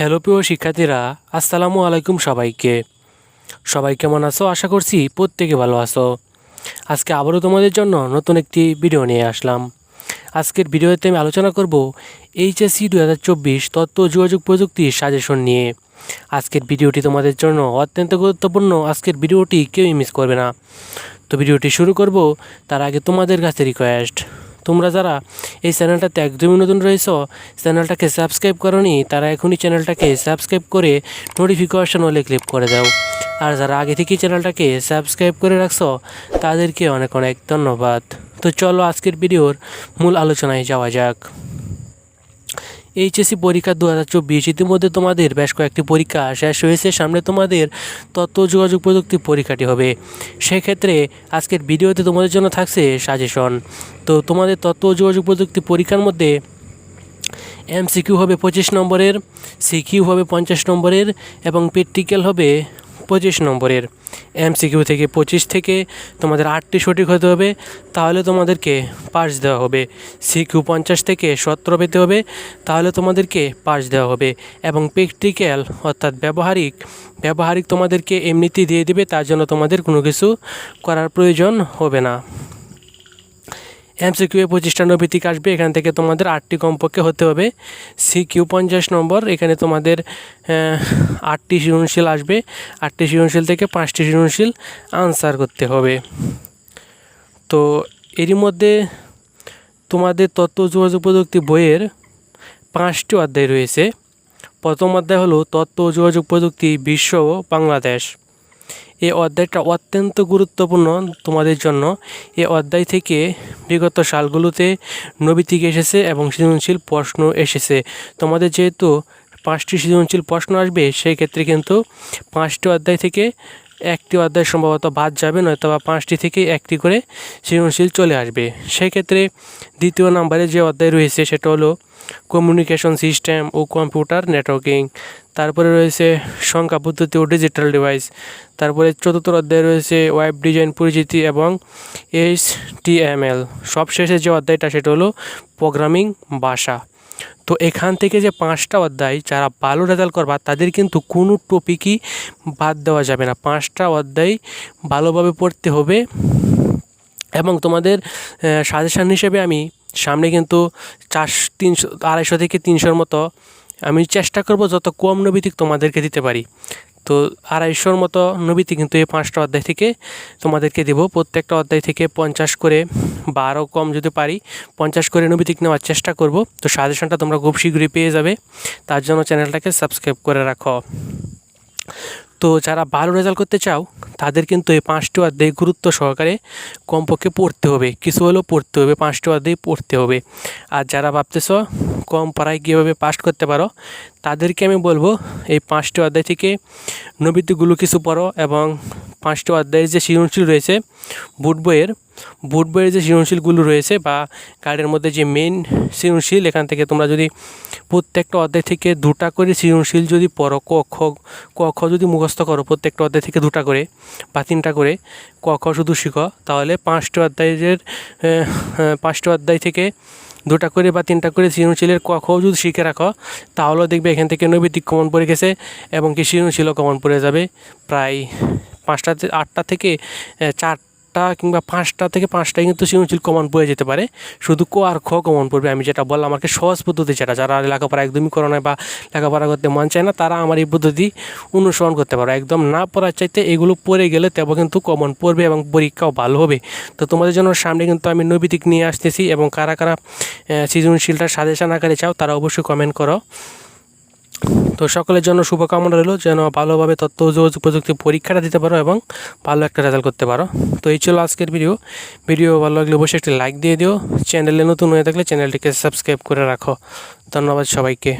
Hello প্রিয় শিক্ষার্থীরা, আসসালামু আলাইকুম সবাইকে। সবাই কেমন আছো? আশা করছি প্রত্যেকে ভালো আছো। আজকে আবারও তোমাদের জন্য নতুন একটি ভিডিও নিয়ে আসলাম। আজকের ভিডিওতে আমি আলোচনা করব এইচএসসি দু হাজার চব্বিশ তথ্য যোগাযোগ প্রযুক্তির সাজেশন নিয়ে। আজকের ভিডিওটি তোমাদের জন্য অত্যন্ত গুরুত্বপূর্ণ। আজকের ভিডিওটি কেউই মিস করবে না। তো ভিডিওটি শুরু করব তার আগে তোমাদের কাছে রিকোয়েস্ট তোমরা যারা এই চ্যানেলটাতে একদমই নতুন রয়েছ, চ্যানেলটাকে সাবস্ক্রাইব করনি, তারা এখনই চ্যানেলটাকে সাবস্ক্রাইব করে নোটিফিকেশন হলে ক্লিক করে দাও। আর যারা আগে থেকেই চ্যানেলটাকে সাবস্ক্রাইব করে রাখছো, তাদেরকে অনেক অনেক ধন্যবাদ। তো চলো আজকের ভিডিওর মূল আলোচনায় যাওয়া যাক। এইচএসসি পরীক্ষা দু হাজার চব্বিশ। ইতিমধ্যে তোমাদের বেশ কয়েকটি পরীক্ষা শেষ হয়েছে। সামনে তোমাদের তথ্য যোগাযোগ প্রযুক্তি পরীক্ষাটি হবে। সেক্ষেত্রে আজকের ভিডিওতে তোমাদের জন্য থাকছে সাজেশন তো তোমাদের তথ্য যোগাযোগ প্রযুক্তি পরীক্ষার মধ্যে এমসিকিউ হবে পঁচিশ নম্বরের সিকিউ হবে পঞ্চাশ নম্বরের এবং প্র্যাকটিক্যাল হবে পঁচিশ নম্বরের এমসিকিউ থেকে পঁচিশ থেকে তোমাদের আটটি সঠিক হতে হবে। তাহলে তোমাদেরকে পাস দেওয়া হবে। সিকিউ পঞ্চাশ থেকে সতেরো পেতে হবে। তাহলে তোমাদেরকে পাস দেওয়া হবে। এবং প্র্যাকটিক্যাল অর্থাৎ ব্যবহারিক ব্যবহারিক তোমাদেরকে এমনিতেই দিয়ে দেবে, তার জন্য তোমাদের কোনো কিছু করার প্রয়োজন হবে না। এমসিকিউ পঁচিশটা নৈবিতিক আসবে। এখান থেকে তোমাদের আটটি কমপক্ষে হতে হবে। সিকিউ পঞ্চাশ নম্বর, এখানে তোমাদের আটটি সৃজনশীল আসবে। আটটি সৃজনশীল থেকে পাঁচটি সৃজনশীল আনসার করতে হবে। তো এরই মধ্যে তোমাদের তথ্য যোগাযোগ প্রযুক্তি বইয়ের পাঁচটি অধ্যায় রয়েছে। প্রথম অধ্যায় হলো ও যোগাযোগ প্রযুক্তি বিশ্ব ও বাংলাদেশ। এই অধ্যায়টা অত্যন্ত গুরুত্বপূর্ণ তোমাদের জন্য। এই অধ্যায় থেকে বিগত সালগুলোতে নবীতিক এসেছে এবং সৃজনশীল প্রশ্ন এসেছে। তোমাদের যেহেতু পাঁচটি সৃজনশীল প্রশ্ন আসবে, সেই ক্ষেত্রে কিন্তু পাঁচটি অধ্যায় থেকে একটি অধ্যায় সম্ভবত বাদ যাবে নয়তো বা পাঁচটি থেকে একটি করে সৃজনশীল চলে আসবে। সেক্ষেত্রে দ্বিতীয় নম্বরে যে অধ্যায় রয়েছে সেটা হলো কমিউনিকেশন সিস্টেম ও কম্পিউটার নেটওয়ার্কিং তারপরে রয়েছে সংখ্যা পদ্ধতি ও ডিজিটাল ডিভাইস তারপরে চতুর্থ অধ্যায় রয়েছে ওয়েব ডিজাইন পরিচিতি এবং এইচ টিএমএল সবশেষে যে অধ্যায়টা সেটা হলো প্রোগ্রামিং ভাষা। তো এখান থেকে যে পাঁচটা অধ্যায় যারা ভালো রেজাল্ট করবা, তাদের কিন্তু কোনো টপিকই বাদ দেওয়া যাবে না। পাঁচটা অধ্যায় ভালোভাবে পড়তে হবে এবং তোমাদের সাজেশান হিসেবে আমি সামনে কিন্তু চারশো, তিনশো, আড়াইশো থেকে তিনশোর মতো আমি চেষ্টা করব যত কম নবীতিক তোমাদেরকে দিতে পারি। তো আড়াইশোর মতো নবীতে কিন্তু এই পাঁচটা অধ্যায় থেকে তোমাদেরকে দেবো। প্রত্যেকটা অধ্যায় থেকে পঞ্চাশ করে বারো কম যদি পারি, পঞ্চাশ করে নবীতিক নেওয়ার চেষ্টা করব। তো সাজেশনটা তোমরা খুব শীঘ্রই পেয়ে যাবে। তার জন্য চ্যানেলটাকে সাবস্ক্রাইব করে রাখো। তো যারা ভালো রেজাল্ট করতে চাও তাদের কিন্তু এই পাঁচটি অধ্যায় গুরুত্ব সহকারে কমপক্ষে পড়তে হবে। কিছু হলেও পড়তে হবে, পাঁচটি অধ্যায় পড়তে হবে। আর যারা ভাবতেছ কম পাড়ায় কীভাবে পাস করতে পারো, তাদেরকে আমি বলব এই পাঁচটি অধ্যায় থেকে নবীতিগুলো কিছু পড়ো এবং পাঁচটি অধ্যায়ের যে সৃজনশীল রয়েছে বুট বইয়ের বুট বইয়ের যে সৃজনশীলগুলো রয়েছে বা গার্ডের মধ্যে যে মেন সৃজনশীল এখান থেকে তোমরা যদি প্রত্যেকটা অধ্যায় থেকে দুটা করে সৃজনশীল যদি পড়ো ক খ ক খ যদি মুখস্থ করো প্রত্যেকটা অধ্যায় থেকে দুটা করে বা তিনটা করে ক খ শুধু শিখো তাহলে পাঁচটা অধ্যায়ের আহ, অধ্যায় থেকে দুটা করে বা তিনটা করে সৃজনশীলের ক খ যদি শিখে রাখো তাহলেও দেখবে এখান থেকে নৈবিতিক কমন পড়ে গেছে এবং কি সৃজনশীলও কমন পড়ে যাবে। প্রায় পাঁচটা আটটা থেকে আহ, চারটা কিংবা পাঁচটা থেকে পাঁচটায় কিন্তু সৃজনশীল কমন পড়ে যেতে পারে। শুধু ক আর খ কমন পড়বে, আমি যেটা বললাম আমাকে সহজ পদ্ধতি যেটা, যারা লেখাপড়া একদমই করো না বা লেখাপড়া করতে মন চায় না, তারা আমার এই পদ্ধতি অনুসরণ করতে পারো। একদম না পড়ার চাইতে এগুলো পড়ে গেলে তবে কিন্তু কমন পড়বে এবং পরীক্ষাও ভালো হবে। তো তোমাদের জন্য সামনে কিন্তু আমি নৈবিতিক নিয়ে আসতেছি এবং কারা কারা সৃজনশীলটা সাজেশন আকারে চাও তারা অবশ্যই কমেন্ট করো। তো সকলের জন্য শুভকামনা রইল, যেন ভালোভাবে তথ্য প্রযুক্তি পরীক্ষাটা দিতে পারো এবং ভালো একটা রেজাল্ট করতে পারো। তো এই ছিল আজকের ভিডিও ভিডিও ভালো লাগলে অবশ্যই একটি লাইক দিয়ে দিও। চ্যানেলে নতুন হয়ে থাকলে চ্যানেলটিকে সাবস্ক্রাইব করে রাখো। ধন্যবাদ সবাইকে।